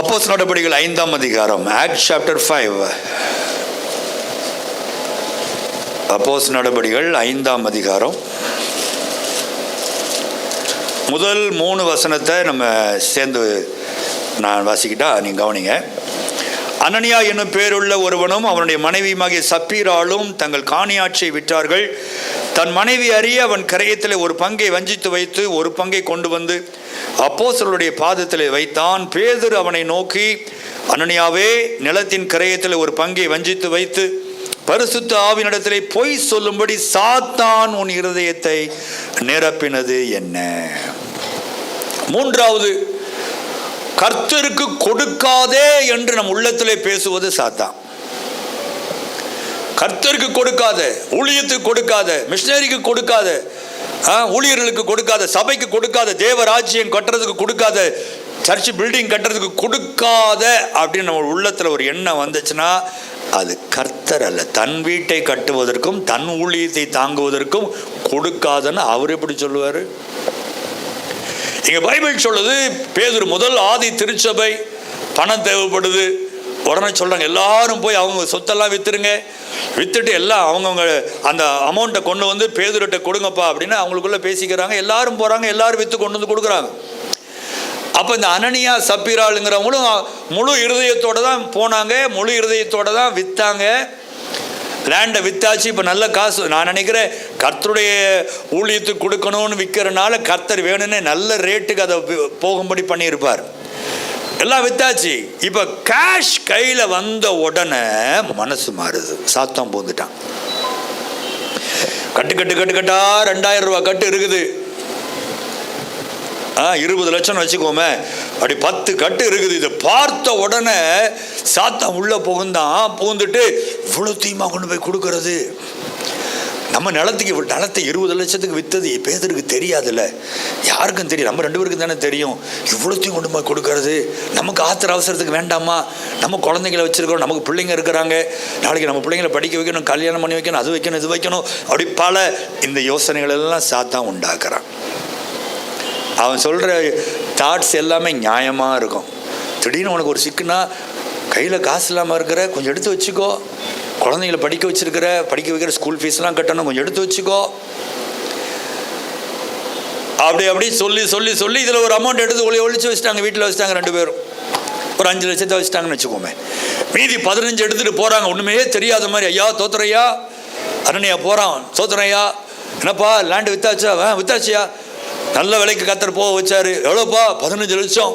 அப்போஸ் நடபடிகள் ஐந்தாம் அதிகாரம் ஆக்ட் சாப்டர் ஃபைவ் அப்போஸ் நடபடிகள் ஐந்தாம் அதிகாரம். முதல் மூணு வசனத்தை நம்ம சேர்ந்து நான் வாசிக்கிட்டா நீங்க கவனிங்க. அனனியா என்னும் பேருள்ள ஒருவனும் அவனுடைய மனைவியுமாகிய சப்பீராலும் தங்கள் காணியாட்சியை விற்றார்கள். தன் மனைவி அறிய அவன் கரையத்தில் ஒரு பங்கை வஞ்சித்து வைத்து ஒரு பங்கை கொண்டு வந்து அப்போஸ்தலருடைய பாதத்தில் வைத்தான் பேதர் அவனை நோக்கி அனனியாவே நிலத்தின் கரையத்தில் ஒரு பங்கை வஞ்சித்து வைத்து பரிசுத்த ஆவினிடத்திலே பொய் சொல்லும்படி சாத்தான் உன் இருதயத்தை நிரப்பினது என்ன? மூன்றாவது கர்த்தருக்கு கொடுக்காதே என்று நம் உள்ளத்திலே பேசுவது சாத்தான். கர்த்தருக்கு கொடுக்காத ஊழியத்துக்கு கொடுக்காத மிஷினரிக்கு கொடுக்காத ஊழியர்களுக்கு கொடுக்காத சபைக்கு கொடுக்காத தேவராஜ்யம் கட்டுறதுக்கு கொடுக்காத சர்ச் பில்டிங் கட்டுறதுக்கு கொடுக்காத அப்படின்னு நம்ம உள்ளத்தில் ஒரு எண்ணம் வந்துச்சுன்னா அது கர்த்தர் அல்ல. தன் வீட்டை கட்டுவதற்கும் தன் ஊழியத்தை தாங்குவதற்கும் கொடுக்காதன்னு அவர் எப்படி சொல்லுவார்? இங்கே பைபிள் சொல்லுது பேதூர் முதல் ஆதி திருச்சபை பணம் தேவைப்படுது உடனே சொல்கிறாங்க எல்லாரும் போய் அவங்க சொத்தெல்லாம் வித்துருங்க. வித்துட்டு எல்லாம் அவங்கவுங்க அந்த அமௌண்ட்டை கொண்டு வந்து பேதுருட்ட கொடுங்கப்பா அப்படின்னு அவங்களுக்குள்ளே பேசிக்கிறாங்க. எல்லாரும் போகிறாங்க எல்லாரும் விற்று கொண்டு வந்து கொடுக்குறாங்க. அப்போ இந்த அனனியா சப்பீராளுங்கிறவங்களும் முழு இருதயத்தோடு தான் போனாங்க முழு இருதயத்தோடு தான் விற்றாங்க லேண்டை வித்தாச்சு இப்போ நல்ல காசு. நான் நினைக்கிறேன் கர்த்தருடைய ஊழியத்துக்கு கொடுக்கணும்னு விற்கிறனால கர்த்தர் வேணும்னு நல்ல ரேட்டுக்கு அதை போகும்படி பண்ணியிருப்பார். எல்லாம் வித்தாச்சு. இப்போ கேஷ் கையில் வந்த உடனே மனசு மாறுது. சாத்தம் பூந்துட்டான். கட்டு கட்டு கட்டு கட்டா ரெண்டாயிரம் ரூபாய் கட்டு இருக்குது. ஆ இருபது லட்சம் வச்சுக்கோமே. அப்படி பத்து கட்டு இருக்குது. இதை பார்த்த உடனே சாத்தம் உள்ள புகுந்தான். பூந்துட்டு இவ்வளோ தீமா கொண்டு போய் கொடுக்கறது. நம்ம நிலத்துக்கு இவ்வளோ நிலத்தை இருபது லட்சத்துக்கு விற்றது பேதருக்கு தெரியாதுல்ல. யாருக்கும் தெரியும். நம்ம ரெண்டு பேருக்கும் தானே தெரியும். இவ்வளோத்தையும் கொண்டு போய் கொடுக்கறது. நமக்கு ஆத்திர அவசரத்துக்கு வேண்டாமா? நம்ம குழந்தைங்களை வச்சிருக்கிறோம். நமக்கு பிள்ளைங்க இருக்கிறாங்க. நாளைக்கு நம்ம பிள்ளைங்களை படிக்க வைக்கணும் கல்யாணம் பண்ணி வைக்கணும் அது வைக்கணும் இது வைக்கணும். அப்படி பல இந்த யோசனைகள் எல்லாம் சாத்தான் உண்டாக்குறான். அவன் சொல்கிற தாட்ஸ் எல்லாமே நியாயமாக இருக்கும். திடீர்னு உனக்கு ஒரு சிக்குனா கையில் காசு இல்லாமல் இருக்கிற கொஞ்சம் எடுத்து வச்சுக்கோ. குழந்தைங்கள படிக்க வச்சிருக்கிற படிக்க வைக்கிற ஸ்கூல் ஃபீஸ்லாம் கட்டணும். கொஞ்சம் எடுத்து வச்சுக்கோ. அப்படி அப்படி சொல்லி சொல்லி சொல்லி இதில் ஒரு அமௌண்ட் எடுத்து ஒளி ஒழிச்சு வச்சுட்டாங்க. வீட்டில் வச்சுட்டாங்க ரெண்டு பேரும். ஒரு அஞ்சு லட்சத்தை வச்சுட்டாங்கன்னு வச்சுக்கோமே. மீதி பதினஞ்சு எடுத்துகிட்டு போகிறாங்க ஒன்றுமே தெரியாத மாதிரி ஐயா தோத்துறையா? அரண்யா போகிறான் சோத்துறையா என்னப்பா லேண்டு வித்தாச்சா? ஆ வித்தாச்சியா? நல்ல விலைக்கு கத்தர் போக வச்சாரு. எவ்வளோப்பா? பதினஞ்சு லட்சம்.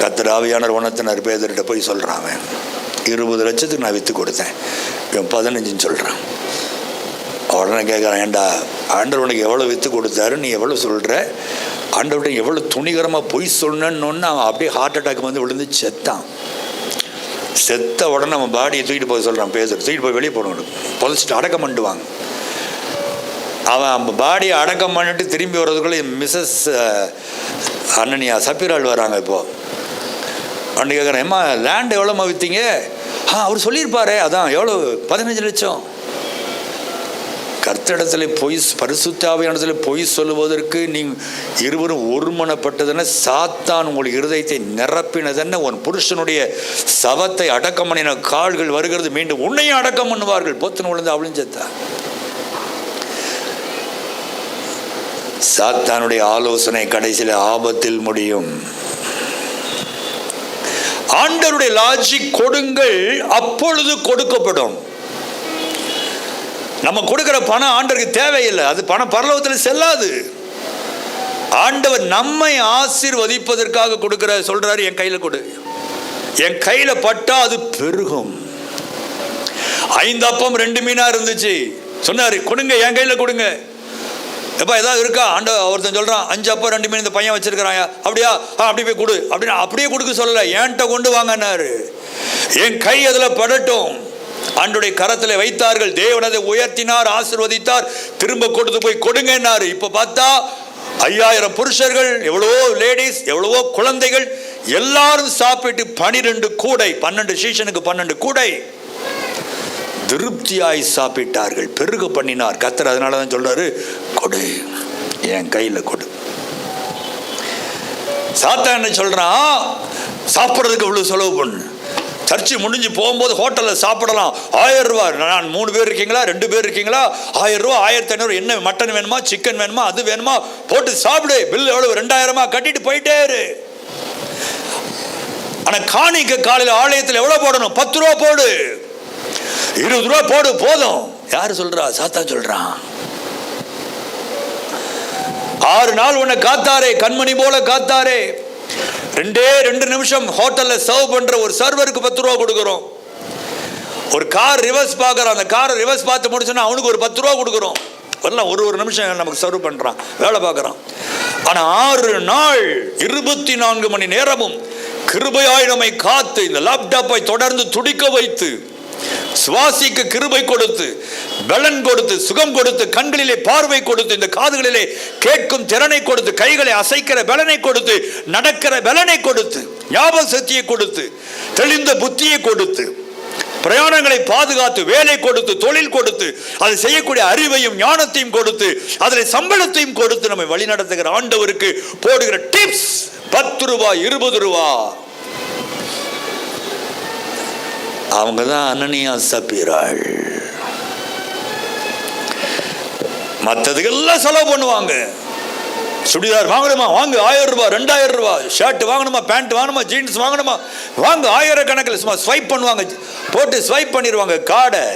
கத்தர் ஆவியானர் உணத்தினர் பேதர்கிட்ட போய் சொல்கிறான் அவன். இருபது லட்சத்துக்கு நான் விற்று கொடுத்தேன். இவன் பதினஞ்சுன்னு சொல்கிறான் உடனே கேட்குறான் ஏண்டா ஆண்டவர் உனக்கு எவ்வளோ விற்று கொடுத்தாரு? நீ எவ்வளோ சொல்கிற ஆண்டவர்கிட்ட எவ்வளோ துணிகரமாக பொய் சொன்னன்னு அவன் அப்படியே ஹார்ட் அட்டாக் வந்து விழுந்து செத்தான். செத்த உடனே அவன் பாடியை தூக்கிட்டு போக சொல்கிறான் பேசுகிற தூக்கிட்டு போய் வெளியே போகணும் புதைச்சிட்டு அடக்கம் பண்ணிடுவாங்க. அவன் பாடியை அடக்கம் பண்ணிட்டு திரும்பி வர்றதுக்குள்ளே மிஸ்ஸஸ் அண்ணனியா சப்பீராள் வராங்க இப்போது வந்து கேட்குறேன் ஏம்மா லேண்ட் எவ்வளோம்மா விற்றீங்க ஆ அவர் சொல்லியிருப்பாரே அதான் எவ்வளோ பதினஞ்சு லட்சம். கர்த்தடத்தில் பொய் பரிசுத்தாவியானத்தில் பொய் சொல்லுவதற்கு நீ இருவரும் ஒருமனப்பட்டதுன்னு சாத்தான் உங்கள் இருதயத்தை நிரப்பினதென்ன உன் புருஷனுடைய சவத்தை அடக்கம் பண்ணின கால்கள் வருகிறது மீண்டும் உன்னையும் அடக்கம் பண்ணுவார்கள். பொத்தன் விழுந்து அவளும் சாத்தானுடைய ஆலோசனை கடைசியில் ஆபத்தில் முடியும். ஆண்டவருடைய லாஜிக் கொடுங்கள் அப்பொழுது கொடுக்கப்படும். நம்ம கொடுக்கிற பணம் ஆண்டருக்கு தேவையில்லை. அது பணம் பரலோகத்தில் செல்லாது. ஆண்டவர் நம்மை ஆசீர்வதிப்பதற்காக கொடுக்கிற சொல்றாரு என் கையில் கொடு. என் கையில் பட்டா அது பெருகும். ஐந்து அப்பம் ரெண்டு மீனா இருந்துச்சு. சொன்னாரு கொடுங்க என் கையில் கொடுங்க. எப்பா ஏதாவது இருக்கா? ஆண்ட ஒருத்தன் சொல்கிறான் அஞ்சு அப்போ ரெண்டு மீன் இந்த பையன் வச்சிருக்கிறான் அப்படியா? ஆ அப்படி போய் கொடு. அப்படின்னு அப்படியே கொடுக்க சொல்லல. என்கிட்ட கொண்டு வாங்கன்னாரு? என் கை அதில் படட்டும். அன்றுடைய கரத்தில் வைத்தார்கள். தேவனதை உயர்த்தினார் ஆசிர்வதித்தார். திரும்ப கொடுத்து போய் கொடுங்கன்னாரு. இப்போ பார்த்தா ஐயாயிரம் புருஷர்கள் எவ்வளவோ லேடிஸ் எவ்வளவோ குழந்தைகள் எல்லாரும் சாப்பிட்டு பனிரெண்டு கூடை பன்னெண்டு சீசனுக்கு பன்னெண்டு கூடை. திருப்தியாய் சாப்பிட்டார்கள். பெருக பண்ணினார். கத்தர் அதனால தான் சொல்றாரு கொடு. என் கையில் கொடு. சாத்தா என்ன சொல்றான்? சாப்பிட்றதுக்கு இவ்வளோ செலவு பண்ணு. சர்ச்சு முடிஞ்சு போகும்போது ஹோட்டலில் சாப்பிடலாம். ஆயிரம் ரூபா நான் மூணு பேர் இருக்கீங்களா? ரெண்டு பேர் இருக்கீங்களா? ஆயிரம் ரூபா ஆயிரத்தி ஐநூறு. என்ன மட்டன் வேணுமா? சிக்கன் வேணுமா? அது வேணுமா? போட்டு சாப்பிடு. பில் எவ்வளவு? ரெண்டாயிரமா? கட்டிட்டு போயிட்டே இரு. ஆனால் காணிக்க காலையில் ஆலயத்தில் எவ்வளோ போடணும்? பத்து ரூபா போடு. இருபது ரூபா போடு போதும். யார் சொல்றா? சாத்தா சொல்றான் ஆறு நாள் உன்னை காத்தாரே கண்மணி போல காத்தாரே. ரெண்டே ரெண்டு நிமிஷம் ஹோட்டல்ல சர்வ் பண்ற ஒரு சர்வருக்கு பத்து ரூபா கொடுக்குறோம். ஒரு கார் ரிவர்ஸ் பார்க்குறான். அந்த காரை ரிவர்ஸ் பார்த்து முடிச்சோன்னா அவனுக்கு ஒரு பத்து ரூபா கொடுக்குறோம். எல்லாம் ஒரு ஒரு நிமிஷம் நமக்கு சர்வ் பண்ணுறான் வேலை பார்க்குறான். ஆனால் ஆறு நாள் இருபத்தி நான்கு மணி நேரமும் கிருபையாய் நம்மை காத்து இந்த லேப்டாப்பை தொடர்ந்து துடிக்க வைத்து சுவாசிக்கு கிருபை கொடுத்து பலன் கொடுத்து சுகம் கொடுத்து கண்களிலே பார்வை கொடுத்து இந்த காதுகளிலே கேட்கும் திறனை கொடுத்து கைகளை அசைக்கிற பலனை கொடுத்து நடக்கிற பலனை கொடுத்து ஞாபக சக்தியை கொடுத்து தெளிந்த புத்தியை கொடுத்து பிரயாணங்களை பாதுகாத்து வேலை கொடுத்து தொழில் கொடுத்து அதை செய்யக்கூடிய அறிவையும் ஞானத்தையும் கொடுத்து அதில் சம்பளத்தையும் கொடுத்து நம்மை வழிநடத்துகிற ஆண்டவருக்கு போடுகிற டிப்ஸ் பத்து ரூபாய் இருபது ரூபா. அவங்க தான் அனனியா சப்பீராள் மற்றதுக்கெல்லாம் செலவு பண்ணுவாங்க. சுடிதார் வாங்கணுமா? வாங்க. ஆயிரம் ரூபாய் ரெண்டாயிரம் ரூபாய். ஷர்ட் வாங்கணுமா? பேண்ட் வாங்கணுமா? ஜீன்ஸ் வாங்கணுமா? வாங்க. ஆயிரக்கணக்கில் சும்மா ஸ்வைப் பண்ணுவாங்க. போட்டு ஸ்வைப் பண்ணிடுவாங்க. காடை.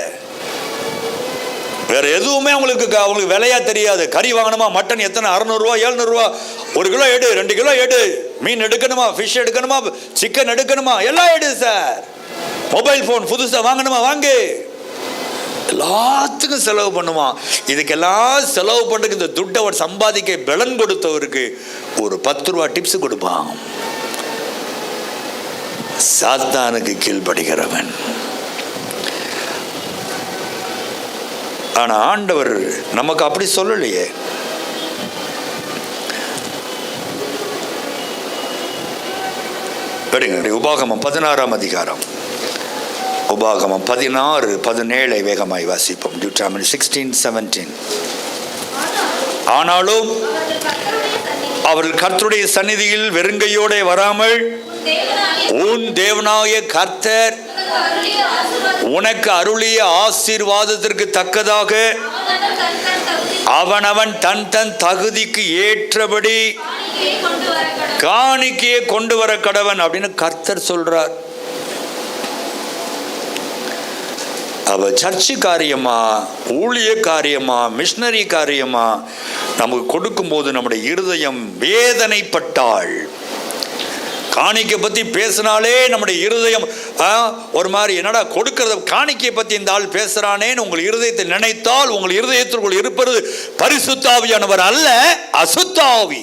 வேற எதுவுமே அவங்களுக்கு க- அவங்களுக்கு விலையா தெரியாது. கறி வாங்கணுமா? மட்டன் எத்தனை? அறநூறுவா எழுநூறுவா? ஒரு கிலோ எடு ரெண்டு கிலோ எடு. மீன் எடுக்கணுமா? ஃபிஷ் எடுக்கணுமா? சிக்கன் எடுக்கணுமா? எல்லாம் எடு சார் மொபைல் ஃபோன் புதுசாக வாங்கணுமா? வாங்கு. எல்லாத்துக்கும் செலவு பண்ணுவான் இதுக்கெல்லாம் செலவு பண்ணுறதுக்கு இந்த துட்டை அவர் சம்பாதிக்க பலன் கொடுத்தவருக்கு ஒரு பத்து ரூபா டிப்ஸ் கொடுப்பான். சாத்தானுக்கு கீழ்படுகிறவன் ஆனால் ஆண்டவர் நமக்கு அப்படி சொல்லலையே. படிங்க உபாகமம் பதினாறாம் அதிகாரம். உபாகமம் பதினாறு பதினேழை வேகமாய் வாசிப்போம். டியூட்ராமன் சிக்ஸ்டீன் செவன்டீன் ஆனாலும் அவர்கள் கர்த்தருடைய சந்நிதியில் வெறுங்கையோட வராமல் உன் தேவனாய கர்த்தர் உனக்கு அருளிய ஆசீர்வாதத்திற்கு தக்கதாக அவனவன் தன் தன் தகுதிக்கு ஏற்றபடி காணிக்கையை கொண்டு வர கடவன் அப்படின்னு கர்த்தர் சொல்றார். அவள் சர்ச்சு காரியமா ஊழிய காரியமா மிஷினரி காரியமா நமக்கு கொடுக்கும்போது நம்முடைய இருதயம் வேதனைப்பட்டாள். காணிக்கை பற்றி பேசினாலே நம்முடைய இருதயம் ஒரு மாதிரி என்னடா கொடுக்கறத காணிக்கையை பற்றி இந்த ஆள் பேசுகிறானேன்னு உங்கள் இருதயத்தை நினைத்தால் உங்கள் இருதயத்திற்குள் இருப்பது பரிசுத்தாவியானவர் அல்ல அசுத்தாவி.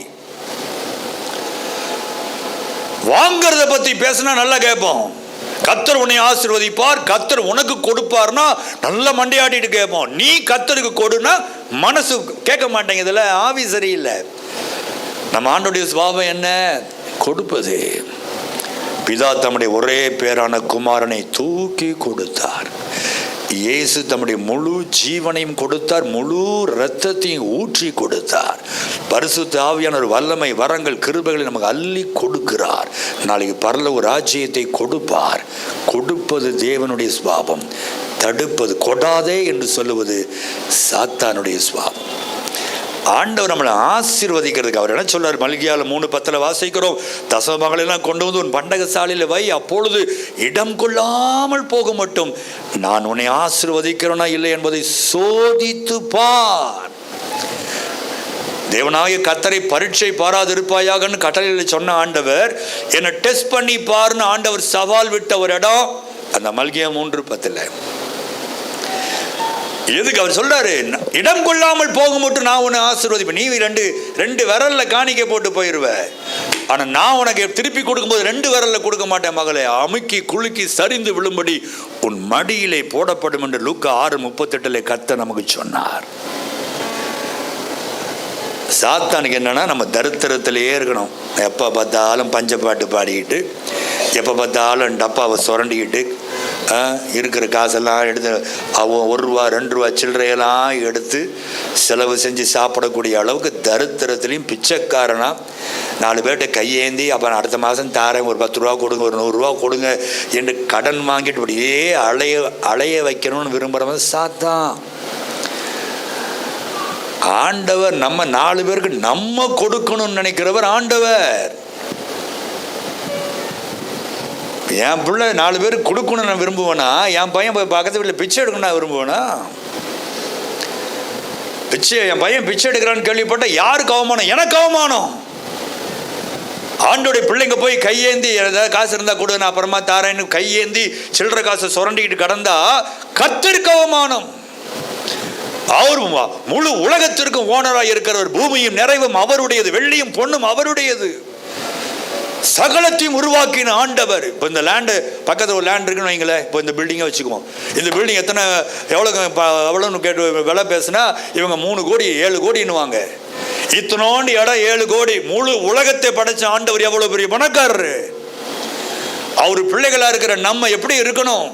வாங்கிறத பற்றி பேசினா நல்லா கேட்போம். கத்தர் உன்னை ஆசிர்வதிப்பார் கத்தர் உனக்கு கொடுப்பார்னா நல்ல மண்டையாடிட்டு கேட்போம். நீ கத்தருக்கு கொடுனா மனசு கேட்க மாட்டேங்குதுல ஆவி சரியில்லை. நம்ம ஆண்டுடைய சுவாபம் என்ன? கொடுப்பது. பிதா தம்முடைய ஒரே பேரான குமாரனை தூக்கி கொடுத்தார். இயேசு தம்முடைய முழு ஜீவனையும் கொடுத்தார் முழு இரத்தத்தையும் ஊற்றி கொடுத்தார். பரிசுத்த ஆவியான ஒரு வல்லமை வரங்கள் கிருபைகளை நமக்கு அள்ளி கொடுக்கிறார். நாளைக்கு பரலோக ராஜ்யத்தை கொடுப்பார். கொடுப்பது தேவனுடைய சுவாபம் தடுப்பது கொடாதே என்று சொல்லுவது சாத்தானுடைய சுவாபம் ஆண்டவர் நம்மளை ஆசீர்வதிக்கிறதுக்கு அவர் என்ன சொல்றார்? மல்கியால் மூணு பத்தில் வாசிக்கிறோம். தசமகளெல்லாம் கொண்டு வந்து உன் பண்டக சாலையில் வை. அப்பொழுது இடம் கொள்ளாமல் போக மட்டும் நான் உன்னை ஆசீர்வதிக்கிறேனா இல்லை என்பதை சோதித்து பார். தேவனாய கத்தரை பரீட்சை பாராதிருப்பாயாகன்னு கட்டளையில் சொன்ன ஆண்டவர் என்னை டெஸ்ட் பண்ணி பாருன்னு ஆண்டவர் சவால் விட்ட ஒரு இடம் அந்த மல்கியா மூன்று பத்தில். எதுக்கு அவர் சொல்றாரு? இடம் கொள்ளாமல் போகும் மட்டும் நான் உன்னை ஆசீர்வதிப்பேன். நீ ரெண்டு ரெண்டு விரல்ல காணிக்க போட்டு போயிருவ. ஆனா நான் உனக்கு திருப்பி கொடுக்கும்போது ரெண்டு விரல்ல கொடுக்க மாட்டேன் மகளே. அமுக்கி குலுக்கி சரிந்து விழும்படி உன் மடியிலே போடப்படும் என்று லூக்கா ஆறு முப்பத்தெட்டுல கத்த நமக்கு சொன்னார். சாத்தானுக்கு என்னன்னா நம்ம தரித்திரத்திலேயே இருக்கணும். எப்போ பார்த்தாலும் பஞ்சப்பாட்டு பாடிக்கிட்டு எப்போ பார்த்தாலும் டப்பாவை சுரண்டிக்கிட்டு இருக்கிற காசெல்லாம் எடுத்து அவன் ஒரு ரூபா ரெண்டு ரூபா சில்லறையெல்லாம் எடுத்து செலவு செஞ்சு சாப்பிடக்கூடிய அளவுக்கு தரித்திரத்துலேயும் பிச்சைக்காரனா நாலு பேர்கிட்ட கையேந்தி அப்புறம் அடுத்த மாதம் தாரேன் ஒரு பத்து ரூபா கொடுங்க ஒரு நூறுரூவா கொடுங்க என்று கடன் வாங்கிட்டு இப்படியே அலைய அலைய வைக்கணும்னு விரும்புகிறவன் சாத்தான். ஆண்டவர் நம்ம நாலு பேருக்கு நம்ம கொடுக்கணும்னு நினைக்கிறவர் ஆண்டவர். என் பிள்ளை நாலு பேருக்கு கொடுக்கணும்னு நான் விரும்புவேனா? என் பையன் போய் பக்கத்து வீட்டில் பிச்சை எடுக்கணும் நான் விரும்புவேனா? பிச்சை என் பையன் பிச்சை எடுக்கிறான்னு கேள்விப்பட்ட யாருக்கு அவமானம்? எனக்கு அவமானம். ஆண்டோடைய பிள்ளைங்க போய் கையேந்தி ஏதாவது காசு இருந்தால் கொடு நான் அப்புறமா தாரேன்னு கையேந்தி சில்லற காசை சுரண்டிக்கிட்டு கடந்தா கத்திற்கு அவமானம். அவர் முழு உலகத்திற்கும் ஓனராக இருக்கிறவர் பூமியும் நிறைவும் அவருடையது வெள்ளியும் பொண்ணும் அவருடையது. சகலத்தையும் உருவாக்கின ஆண்டவர். இப்போ இந்த லேண்டு பக்கத்தில் ஒரு லேண்ட் இருக்குன்னு வைங்களேன். இப்போ இந்த பில்டிங்கை வச்சுக்குவோம். இந்த பில்டிங் எத்தனை எவ்வளோ எவ்வளோன்னு கேட்டு விலை பேசுனா இவங்க மூணு கோடி ஏழு கோடின்னுவாங்க. இத்தனோண்டு இடம் ஏழு கோடி. முழு உலகத்தை படைச்ச ஆண்டவர் எவ்வளோ பெரிய பணக்காரரு. அவர் பிள்ளைகளாக இருக்கிற நம்ம எப்படி இருக்கணும்?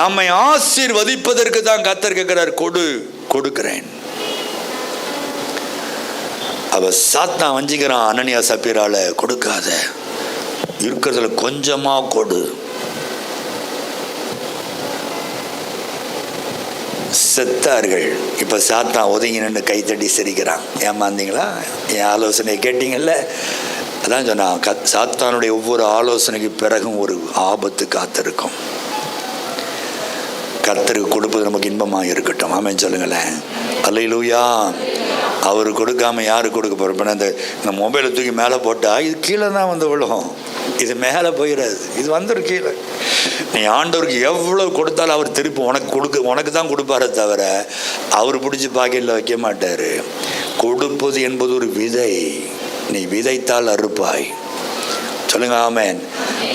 நம்மை ஆசீர்வதிப்பதற்கு தான் கத்தர் கேட்கிறார் கொடு கொடுக்கிறேன். அவள் சாத்தான் வஞ்சிக்கிறான் அனனியா சப்பீரால கொடுக்காத. இருக்கிறதுல கொஞ்சமாக கொடு. செத்தார்கள். இப்போ சாத்தான் ஒதுங்கி நின்று கைத்தட்டி சிரிக்கிறான். ஏமாந்தீங்களா? என் ஆலோசனையை கேட்டீங்கல்ல? அதான் சொன்னான் கத் சாத்தானுடைய ஒவ்வொரு ஆலோசனைக்கு பிறகும் ஒரு ஆபத்து காத்திருக்கும். கர்த்தருக்கு கொடுப்பது நமக்கு இன்பமாக இருக்கட்டும். ஆமாம் சொல்லுங்களேன். அல்லையிலூயா அவர் கொடுக்காம யார் கொடுக்க போகிறோம் இப்போ இந்த இந்த மொபைலை தூக்கி மேலே போட்டால் இது கீழே தான் வந்து விழுகும். இது மேலே போயிடாது இது வந்துடும் கீழே. நீ ஆண்டவருக்கு எவ்வளோ கொடுத்தாலும் அவர் திருப்பி உனக்கு கொடுக்க உனக்கு தான் கொடுப்பாரே தவிர அவர் பிடிச்சி பாக்கெட்டில் வைக்க மாட்டார். கொடுப்பது என்பது ஒரு விதை. நீ விதைத்தால் அறுப்பாய். சொல்லுங்க ஆமேன்.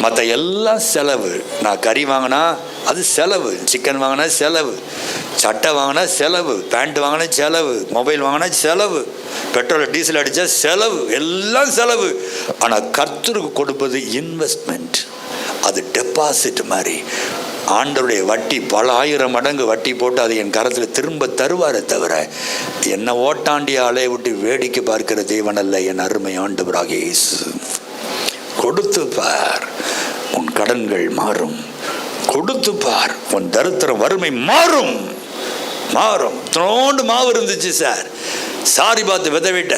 மற்ற எல்லாம் செலவு நான் கறி வாங்கினா அது செலவு சிக்கன் வாங்கினா செலவு சட்டை வாங்கினா செலவு பேண்ட் வாங்கினா செலவு மொபைல் வாங்கினா செலவு பெட்ரோல் டீசல் அடித்தா செலவு எல்லாம் செலவு. ஆனால் கர்த்தருக்கு கொடுப்பது இன்வெஸ்ட்மெண்ட் அது டெபாசிட் மாதிரி. ஆண்டருடைய வட்டி பல ஆயிரம் மடங்கு வட்டி போட்டு அது என் கரத்தில் திரும்ப தருவாரே தவிர என்னை ஓட்டாண்டிய அலைய விட்டு வேடிக்கை பார்க்கிற தேவன் அல்ல என் அருமை ஆண்டவராக இயேசு. கொடுத்து பார் உன் கடன்கள் மாறும். கொடுத்து பார் உன் தரித்திரம் வறுமை மாறும். மாறும். தோண்டு மாவு இருந்துச்சு சார். சாரி பார்த்து விதவிட்ட.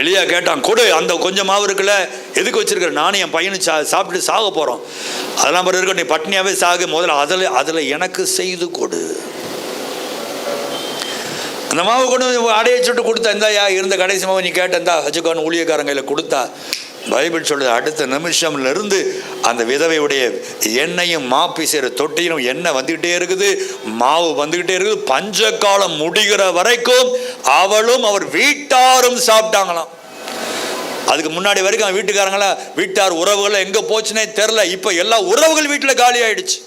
எளியா கேட்டான் கொடு அந்த கொஞ்சம் மாவு இருக்குல்ல? எதுக்கு வச்சிருக்கிற? நானும் என் பையனு சா சாப்பிட்டு சாக போகிறோம் அதெல்லாம் பிறகு இருக்க நீ பட்னியாகவே சாகு. முதல்ல அதில் அதில் எனக்கு செய்து கொடு. அந்த மாவு கொண்டு அடையை சுட்டு கொடுத்தா இந்தாயா இருந்த கடைசி மாவு நீ கேட்டேன் இந்தா ஹஜுகான் ஊழியக்காரங்க கொடுத்தா பைபிள் சொல்லுது அடுத்த நிமிஷம்ல இருந்து அந்த விதவையுடைய எண்ணெயும் மாப்பி செய்கிற தொட்டியிலும் எண்ணெய் வந்துக்கிட்டே இருக்குது மாவு வந்துக்கிட்டே இருக்குது பஞ்ச காலம் முடிகிற வரைக்கும் அவளும் அவர் வீட்டாரும் சாப்பிட்டாங்களாம். அதுக்கு முன்னாடி வரைக்கும் அவன் வீட்டுக்காரங்களா வீட்டார் உறவுகள் எங்கே போச்சுன்னே தெரில இப்போ எல்லா உறவுகள் வீட்டில் காலி ஆயிடுச்சு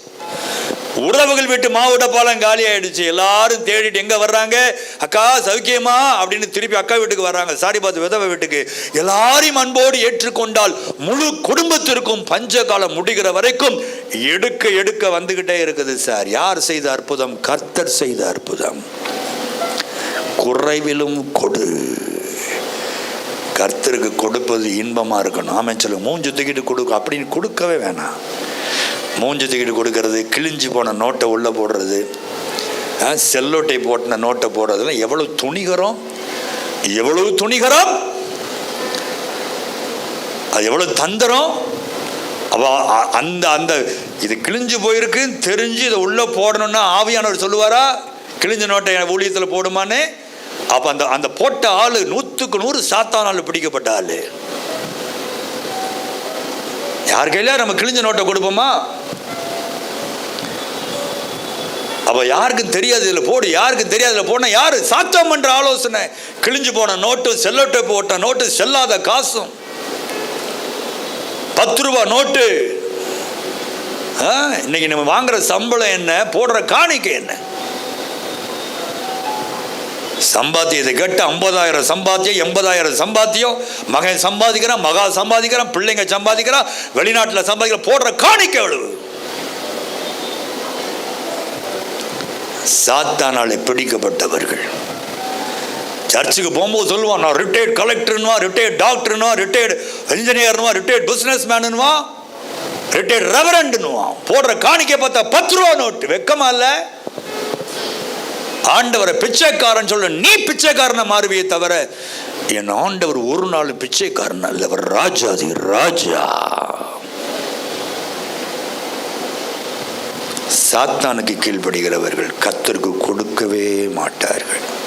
உறவுகள் வீட்டு மாவுட பாலம் காலி ஆயிடுச்சு. எல்லாரும் தேடிட்டு எங்க வர்றாங்க? அக்கா சௌக்கியமா? அப்படின்னு திருப்பி அக்கா வீட்டுக்கு வர்றாங்க. சாரி பார்த்து விதவை வீட்டுக்கு. எல்லாரையும் அன்போடு ஏற்றுக்கொண்டால் முழு குடும்பத்திற்கும் பஞ்ச காலம் முடிகிற வரைக்கும் எடுக்க எடுக்க வந்துகிட்டே இருக்குது சார். யார் செய்த அற்புதம்? கர்த்தர் செய்த அற்புதம். குறைவிலும் கொடு. கர்த்தருக்கு கொடுப்பது இன்பமா இருக்கணும். ஆமென் சொல்லுங்க மூஞ்சு தூக்கிட்டு கொடுக்க. அப்படின்னு கொடுக்கவே வேணாம். மூஞ்சி தூக்கிட்டு கொடுக்கறது கிழிஞ்சு போன நோட்டை உள்ளே போடுறது செல்லோட்டை போட்டின நோட்டை போடுறதுலாம் எவ்வளவு துணிகரம்? எவ்வளவு துணிகரம்? அது எவ்வளவு தந்திரம்? அப்போ அ- அந்த அந்த இது கிழிஞ்சு போயிருக்கு தெரிஞ்சு இதை உள்ளே போடணும்னா ஆவியானவர் சொல்லுவாரா? கிழிஞ்ச நோட்டை ஊழியத்தில் போடுமான்னு? அப்போ அந்த அந்த போட்ட ஆள் நூற்றுக்கு நூறு சாத்தானால் பிடிக்கப்பட்ட ஆள். யார் கையில நம்ம கிழிஞ்ச நோட்டை கொடுப்போமா? அப்போ யாருக்கும் தெரியாது இதில் போடு. யாருக்கும் தெரியாது இதில் போனால் யார்? சாத்தம் பண்ணுற ஆலோசனை. கிழிஞ்சு போன நோட்டு செல்லோட்டை போட்ட நோட்டு செல்லாத காசும். பத்து ரூபா நோட்டு. ஆ, இன்னைக்கு நம்ம வாங்குற சம்பளம் என்ன? போடுற காணிக்கை என்ன? சம்பாத்தியத்தை கேட்டு ஐம்பதாயிரம் சம்பாத்தியம் எண்பதாயிரம் சம்பாத்தியம். மகன் சம்பாதிக்கிறான் மகா சம்பாதிக்கிறான் பிள்ளைங்க சம்பாதிக்கிறான் வெளிநாட்டில் சம்பாதிக்கிற போடுற காணிக்க அழுவு சாத்தானாலே பிடிக்கப்பட்டவர்கள். சர்ச்சுக்கு போகும்போது சொல்லுவான் நான் ரிட்டையர்ட் கலெக்டர்னுவா ரிட்டையர்ட் டாக்டர்னுவா ரிட்டையர்ட் இன்ஜினியர்னுவா ரிட்டையர்ட் பிஸ்னஸ் மேனுவா ரிட்டையர்ட் ரெவரண்ட்னுவான் போடுற காணிக்கை பார்த்தா பத்து ரூபா நோட்டு. வெக்கமா இல்லை? ஆண்டவரை பிச்சைக்காரன் சொல்ல நீ பிச்சைக்காரனை மாறுவியே தவிர என் ஆண்டவர் ஒரு நாள் பிச்சைக்காரன் அல்ல அவர் ராஜாதி ராஜா. சாத்தானுக்கு கீழ்ப்படுகிறவர்கள் கத்தருக்கு கொடுக்கவே மாட்டார்கள்.